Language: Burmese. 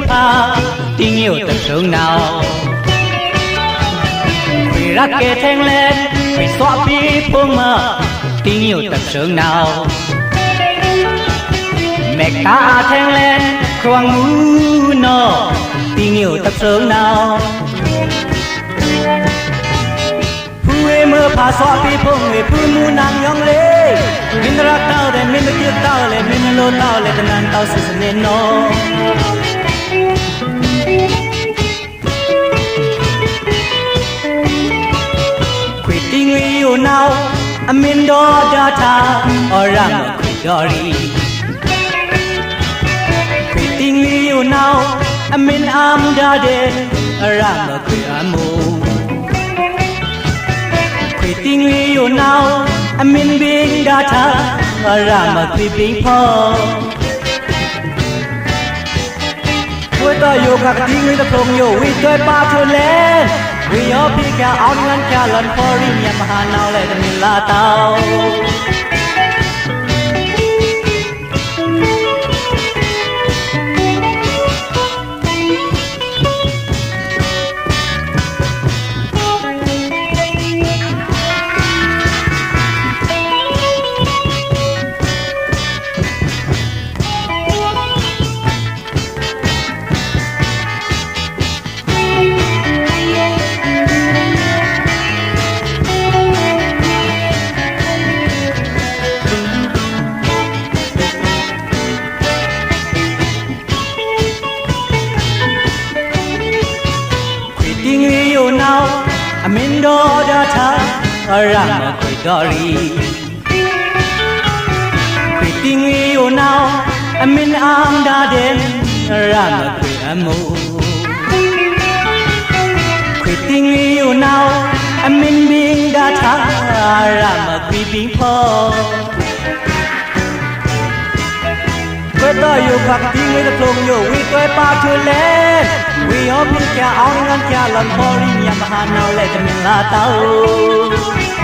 chưa tha tình yêu tận sự nào vì ra kê thanh lên vì xóa bi phương mơ tình yêu tận sự nào mẹ ta thanh lên khoang ngủ nọ tình yêu tận sự nào Phuê mơ phá xóa bi phương người phu mu nàng yong lê Mình ra tao để mình được yêu tao để mình lô tao để đàn tao sẽ nên nói နာအမင်တော်ဒါတာအော်ရမခွေတော်ရီခွေတင်းလီယူနာအမင်အာမဒါတဲ့အရမခွေအမူခွေတင်းလီယူနာအမင်ဘင်းဒါတာအရမခွေဘင်းဖော် tayo kakatingoy na tongyo We toy patulen We all pick out on ngan kalan for in Yamaha now let me latao ဒီငွေယိုနောင်အမင်းတော်ဒါသာအရမခွေတော်ရီခွေဒီငွေယိုနောင်အမင်းအမ်ဒါဒင်အရမခွေအမို့ခွေဒီငွေယိုနောင်အမင်းဘင်းဒါသာအရမခွေပြီးဖို့ွဲတော့ယူခတ်ပြီးငွေတုံညိုဝီတွဲပါထူလဲဝီရောပြကြအောင်ငန်းကြလန်ပေါ်ရင်းရမဟာနော်လဲတမင်လာတော့